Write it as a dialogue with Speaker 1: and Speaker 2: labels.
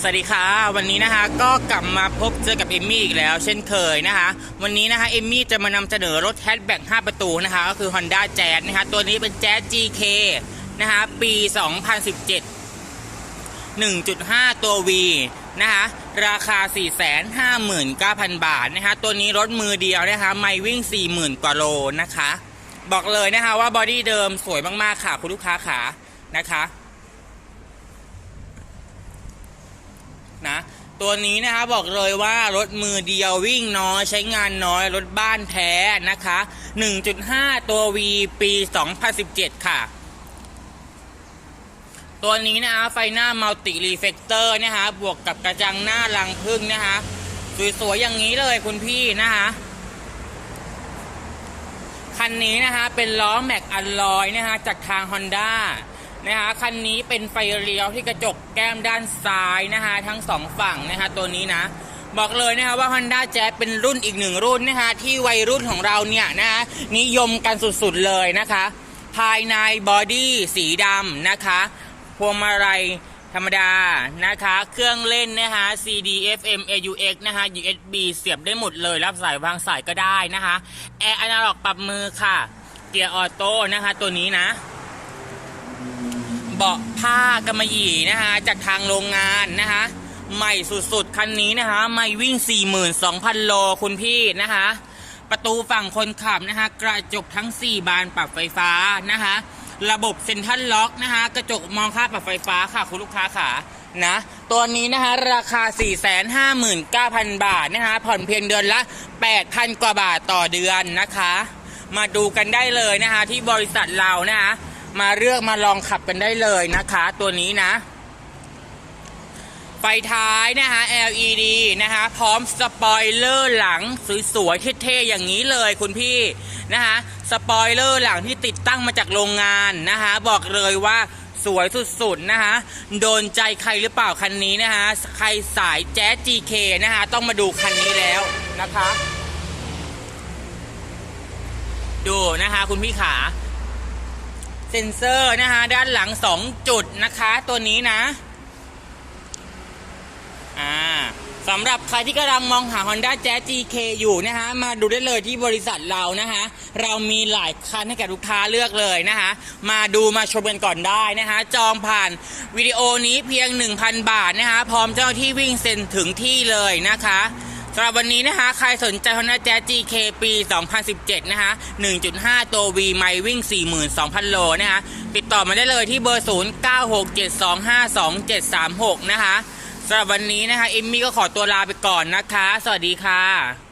Speaker 1: สวัสดีค่ะ วันนี้นะคะก็กลับมาพบเจอกับเอมมี่อีกแล้ว เช่นเคยนะคะ วันนี้นะคะเอมมี่จะมานำเสนอรถแฮชแบ็ก5ประตูนะคะ ก็คือ Honda Jazz นะคะ ตัวนี้เป็น Jazz GK นะคะปี 2017 1.5 ตัว V นะคะราคา 459,000 บาทนะคะ ตัวนี้รถมือเดียวนะคะ ไม่วิ่ง 40,000 กว่าโลนะคะ บอกเลยนะคะว่าบอดี้เดิมสวยมากๆค่ะคุณลูกค้าขานะคะ นะ ตัวนี้นะคะบอกเลยว่ารถมือเดียววิ่งน้อยใช้งานน้อย รถบ้านแท้นะคะ 1.5 ตัว V ปี 2017 ค่ะ ตัวนี้นะคะไฟหน้ามัลติรีเฟกเตอร์นะคะบวกกับกระจังหน้ารังพึ่งนะคะสวยๆอย่างนี้เลยคุณพี่นะคะคันนี้นะคะเป็นล้อแม็กอัลลอยนะคะจากทาง Honda นะคะคันนี้เป็นไฟเลี้ยวที่กระจกแก้มด้านซ้ายนะคะทั้งสองฝั่งนะคะตัวนี้นะ บอกเลยนะคะว่า Honda Jazz เป็นรุ่นอีกหนึ่งรุ่นนะคะที่วัยรุ่นของเราเนี่ยนะคะนิยมกันสุดๆเลยนะคะ ภายในบอดี้สีดำนะคะพวงมาลัยธรรมดานะคะ เครื่องเล่นนะคะ CD FM AUX นะคะ USB เสียบได้หมดเลย รับสายวางสายก็ได้นะคะ แอร์อนาล็อกปรับมือค่ะ เกียร์ออโต้นะคะ ตัวนี้นะ เบาะผ้ากำมะหยี่นะคะจากทางโรงงานนะคะใหม่สุดๆ คันนี้นะคะไม่วิ่ง 42,000 โลคุณพี่นะคะ ประตูฝั่งคนขับนะคะกระจกทั้ง 4 บานปรับไฟฟ้านะคะ ระบบเซ็นทรัลล็อกนะคะกระจกมองข้ามปรับไฟฟ้าค่ะคุณลูกค้าขานะตัวนี้นะคะราคา 459,000 บาทนะคะผ่อนเพียงเดือนละ 8,000 กว่าบาทต่อเดือนนะคะ มาดูกันได้เลยนะคะที่บริษัทเรานะคะ มาเลือกมาลองขับกันได้เลยนะคะ ตัวนี้นะ ไฟท้ายนะคะ LED นะคะ พร้อมสปอยเลอร์หลังสวยๆเท่ๆอย่างนี้เลยคุณพี่นะคะสปอยเลอร์หลังที่ติดตั้งมาจากโรงงานนะคะ บอกเลยว่าสวยสุดๆนะคะโดนใจใครหรือเปล่าคันนี้นะคะใครสายแจ๊ส GK นะคะต้องมาดูคันนี้แล้วนะคะ ดูนะคะคุณพี่ขา เซนเซอร์นะคะ ด้านหลัง 2 จุดนะคะ ตัวนี้นะอ่าสำหรับใครที่กำลังมองหา Honda Jazz GK อยู่นะคะมาดูได้เลยที่บริษัทเรานะคะเรามีหลายคันให้แก่ลูกค้าเลือกเลยนะคะมาดูมาชมกันก่อนได้นะคะจองผ่านวิดีโอนี้เพียง 1,000 บาทนะคะพร้อมเจ้าที่วิ่งเซ็นถึงที่เลยนะคะ สำหรับวันนี้นะคะใครสนใจ Honda Jazz GK ปี 2017 นะคะ 1.5 ตัว V ไมวิ่ง 42,000 โลนะคะ ติดต่อมาได้เลยที่เบอร์ 0967252736 นะคะสำหรับวันนี้นะคะเอมมี่ก็ขอตัวลาไปก่อนนะคะ สวัสดีค่ะ